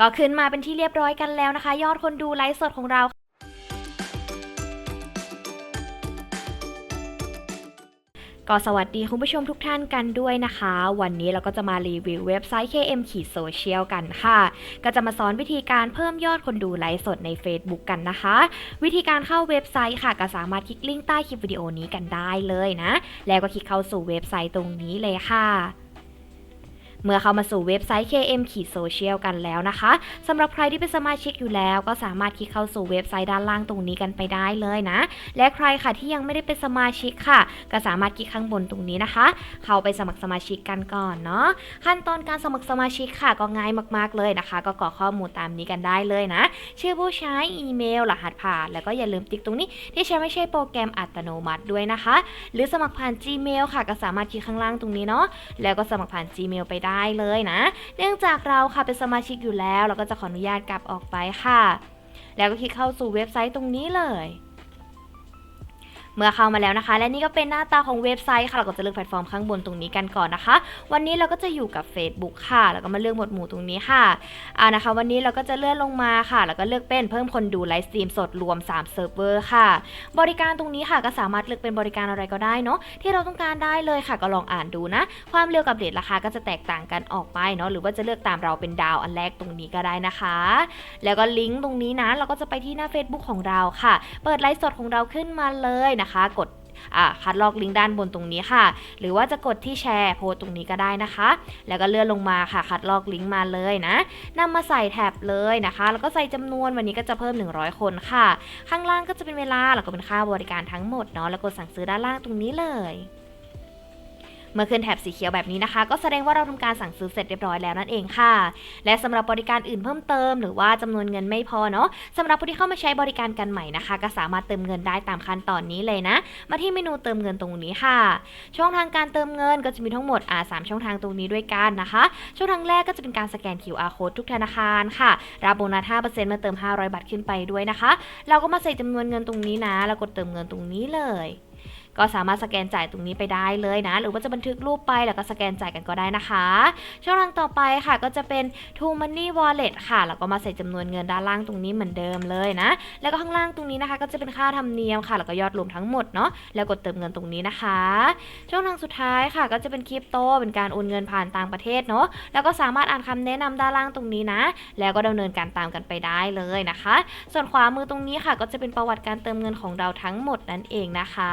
ก็ขึ้นมาเป็นที่เรียบร้อยกันแล้วนะคะ ยอดคนดูไลฟ์สดของเราก็สวัสดีคุณผู้ชมทุกท่านกันด้วยนะคะ วันนี้เราก็จะมารีวิวเว็บไซต์ KM ขีดโซเชียลกันค่ะ ก็จะมาสอนวิธีการเพิ่มยอดคนดูไลฟ์สดใน Facebook กันนะคะ วิธีการเข้าเว็บไซต์ค่ะ ก็สามารถคลิกลิงก์ใต้คลิปวิดีโอนี้กันได้เลยนะ แล้วก็คลิกเข้าสู่เว็บไซต์ตรงนี้เลยค่ะ เมื่อเข้ามาสู่เว็บไซต์ KM ขีดโซเชียลกันแล้วนะคะสำหรับใครที่เป็นสมาชิกอยู่แล้วก็สามารถคลิกเข้าสู่เว็บไซต์ด้านล่างตรงนี้กันไปได้เลยนะ และใครค่ะที่ยังไม่ได้เป็นสมาชิกค่ะ ก็สามารถคลิกข้างบนตรงนี้นะคะ เข้าไปสมัครสมาชิกกันก่อนเนาะขั้นตอนการสมัครสมาชิกค่ะก็ง่ายมากๆเลยนะคะ ก็กรอกข้อมูลตามนี้กันได้เลยนะ ชื่อผู้ใช้อีเมลรหัสผ่าน แล้วก็อย่าลืมติ๊กตรงนี้ ที่ใช้ไม่ใช่โปรแกรมอัตโนมัติด้วยนะคะ หรือสมัครผ่าน Gmail ค่ะก็สามารถคลิกข้างล่างตรงนี้เนาะแล้วก็สมัครผ่าน Gmail ไปได้เลยนะ เนื่องจากเราค่ะเป็นสมาชิกอยู่แล้ว เราก็จะขออนุญาตกลับออกไปค่ะ แล้วก็คลิกเข้าสู่เว็บไซต์ตรงนี้เลย เมื่อเข้ามาแล้วนะคะ และนี่ก็เป็นหน้าตาของเว็บไซต์ค่ะ เราก็จะเลือกแพลตฟอร์มข้างบนตรงนี้กันก่อนนะคะ วันนี้เราก็จะอยู่กับ Facebook ค่ะ แล้วก็มาเลือกหมวดหมู่ตรงนี้ค่ะอ่านะคะ วันนี้เราก็จะเลื่อนลงมาค่ะ แล้วก็เลือกเป็นเพิ่มคนดูไลฟ์สตรีมสดรวม3เซิร์ฟเวอร์ค่ะ บริการตรงนี้ค่ะก็สามารถเลือกเป็นบริการอะไรก็ได้เนาะที่เราต้องการได้เลยค่ะก็ลองอ่านดูนะ ความเร็วกับเรทราคาก็จะแตกต่างกันออกไปเนาะหรือว่าจะเลือกตามเราเป็นดาวอันแรกตรงนี้ก็ได้นะคะ แล้วก็ลิงก์ตรงนี้นะเราก็จะไปที่หน้า Facebook ของเราค่ะ เปิดไลฟ์สดของเราขึ้นมาเลยนะคะกดคัดลอกลิงก์ด้านบนตรงนี้ค่ะ หรือว่าจะกดที่แชร์โพสตตรงนี้ก็ได้นะคะ แล้วก็เลื่อนลงมาค่ะ คัดลอกลิงก์มาเลยนะนำมาใส่แท็บเลยนะคะ แล้วก็ใส่จำนวนวันนี้ก็จะเพิ่ม 100 คนค่ะ ข้างล่างก็จะเป็นเวลาแล้วก็เป็นค่าบริการทั้งหมดเนาะแล้วกดสั่งซื้อด้านล่างตรงนี้เลย เมื่อขึ้นแถบสีเขียวแบบนี้นะคะ ก็แสดงว่าเราทำการสั่งซื้อเสร็จเรียบร้อยแล้วนั่นเองค่ะ และสำหรับบริการอื่นเพิ่มเติม หรือว่าจำนวนเงินไม่พอเนาะสำหรับผู้ที่เข้ามาใช้บริการกันใหม่นะคะ ก็สามารถเติมเงินได้ตามขั้นตอนนี้เลยนะ มาที่เมนูเติมเงินตรงนี้ค่ะ ช่องทางการเติมเงินก็จะมีทั้งหมดอ่าสามช่องทางตรงนี้ด้วยกันนะคะ ช่องทางแรกก็จะเป็นการสแกน QR code ทุกธนาคารค่ะรับโบนัส5%เมื่อเติม 500 บาทขึ้นไปด้วยนะคะ เราก็มาใส่จำนวนเงินตรงนี้นะ แล้วกดเติมเงินตรงนี้เลย ก็สามารถสแกนจ่ายตรงนี้ไปได้เลยนะ หรือว่าจะบันทึกรูปไปแล้วก็สแกนจ่ายกันก็ได้นะคะ ช่องทางต่อไปค่ะก็จะเป็น True Money Wallet ค่ะ แล้วก็มาใส่จำนวนเงินด้านล่างตรงนี้เหมือนเดิมเลยนะ แล้วก็ข้างล่างตรงนี้นะคะ ก็จะเป็นค่าธรรมเนียมค่ะ แล้วก็ยอดรวมทั้งหมดเนาะ แล้วกดเติมเงินตรงนี้นะคะ ช่องทางสุดท้ายค่ะ ก็จะเป็นคริปโต เป็นการโอนเงินผ่านต่างประเทศเนาะ แล้วก็สามารถอ่านคำแนะนำด้านล่างตรงนี้นะ แล้วก็ดำเนินการตามกันไปได้เลยนะคะ ส่วนขวามือตรงนี้ค่ะ ก็จะเป็นประวัติการเติมเงินของเราทั้งหมดนั่นเองนะคะ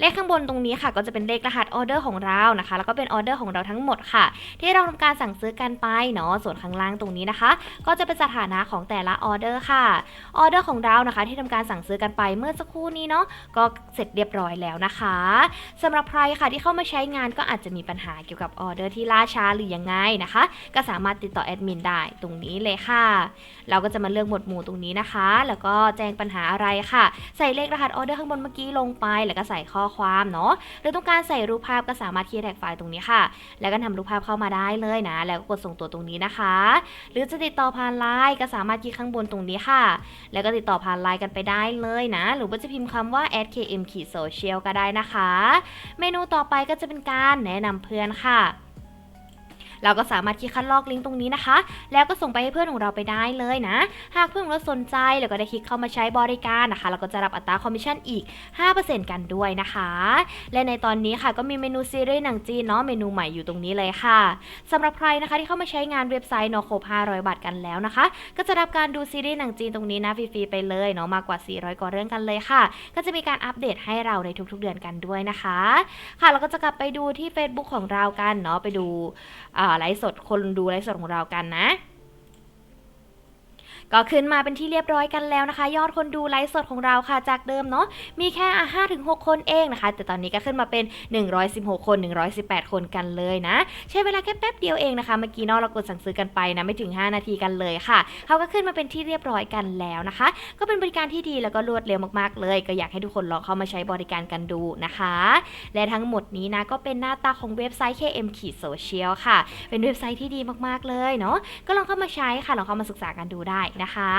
เลขข้างบนตรงนี้ค่ะ ก็จะเป็นเลขรหัสออเดอร์ของเรานะคะ แล้วก็เป็นออเดอร์ของเราทั้งหมดค่ะ ที่เราทำการสั่งซื้อกันไปเนาะส่วนข้างล่างตรงนี้นะคะ ก็จะเป็นสถานะของแต่ละออเดอร์ค่ะออเดอร์ของเรานะคะ ที่ทำการสั่งซื้อกันไปเมื่อสักครู่นี้เนาะก็เสร็จเรียบร้อยแล้วนะคะสำหรับใครค่ะที่เข้ามาใช้งานก็อาจจะมีปัญหาเกี่ยวกับออเดอร์ที่ล่าช้าหรือยังไงนะคะ ก็สามารถติดต่อแอดมินได้ตรงนี้เลยค่ะ เราก็จะมาเลือกหมวดหมู่ตรงนี้นะคะ แล้วก็แจ้งปัญหาอะไรค่ะ ใส่เลขรหัสออเดอร์ข้างบนเมื่อกี้ลงไป แล้วก็ใส่ข้อความเนาะหรือต้องการใส่รูปภาพก็สามารถคีย์แท็กไฟล์ตรงนี้ค่ะ แล้วก็นำรูปภาพเข้ามาได้เลยนะ แล้วก็กดส่งตัวตรงนี้นะคะ หรือจะติดต่อผ่านไลน์ก็สามารถคลิกข้างบนตรงนี้ค่ะ แล้วก็ติดต่อผ่านไลน์กันไปได้เลยนะ หรือว่าจะพิมพ์คำว่า @km social ก็ได้นะคะ เมนูต่อไปก็จะเป็นการแนะนำเพื่อนค่ะ เราก็สามารถคลิกคัดลอกลิงก์ตรงนี้นะคะ แล้วก็ส่งไปให้เพื่อนของเราไปได้เลยนะ หากเพื่อนของเราสนใจแล้วก็ได้คลิกเข้ามาใช้บริการนะคะ เราก็จะรับอัตราคอมมิชชั่นอีก 5%กันด้วยนะคะ และในตอนนี้ค่ะก็มีเมนูซีรีส์หนังจีนเนาะเมนูใหม่อยู่ตรงนี้เลยค่ะสำหรับใครนะคะที่เข้ามาใช้งานเว็บไซต์เนาะครบ500 บาทกันแล้วนะคะ ก็จะรับการดูซีรีส์หนังจีนตรงนี้นะฟรีๆไปเลยเนาะมากกว่า 400 กว่าเรื่องกันเลยค่ะ ก็จะมีการอัปเดตให้เราในทุกๆเดือนกันด้วยนะคะ ค่ะเราก็จะกลับไปดูที่ Facebook ของเรากันเนาะไปดูอ่าไลฟ์สดคนดูไลฟ์สดของเรากันนะ ก็ขึ้นมาเป็นที่เรียบร้อยกันแล้วนะคะ ยอดคนดูไลฟ์สดของเราค่ะจากเดิมเนาะมีแค่อะ5ถึง6คนเองนะคะ แต่ตอนนี้ก็ขึ้นมาเป็น 116 คน 118 คนกันเลยนะ ใช้เวลาแค่แป๊บเดียวเองนะคะ เมื่อกี้นาะเรากดสั่งซื้อกันไปนะ ไม่ถึง 5 นาทีกันเลยค่ะ เขาก็ขึ้นมาเป็นที่เรียบร้อยกันแล้วนะคะ ก็เป็นบริการที่ดีแล้วก็รวดเร็วมากๆเลย ก็อยากให้ทุกคนลองเข้ามาใช้บริการกันดูนะคะ และทั้งหมดนี้นะก็เป็นหน้าตาของเว็บไซต์ KM ขีดโซเชียลค่ะ เป็นเว็บไซต์ที่ดีมากๆเลยเนาะก็ลองเข้ามาใช้ค่ะลองเข้ามาศึกษากันดูได้นะคะ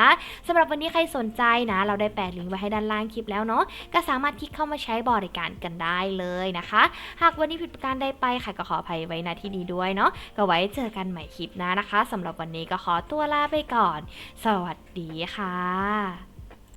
สำหรับวันนี้ใครสนใจนะ เราได้แปะลิงก์ไว้ให้ด้านล่างคลิปแล้วเนาะก็สามารถคลิกเข้ามาใช้บริการกันได้เลยนะคะ หากวันนี้ผิดประการใดไปค่ะก็ขออภัยไว้ณที่นี้ด้วยเนาะก็ไว้เจอกันใหม่คลิปหน้านะคะสำหรับวันนี้ก็ขอตัวลาไปก่อน สวัสดีค่ะ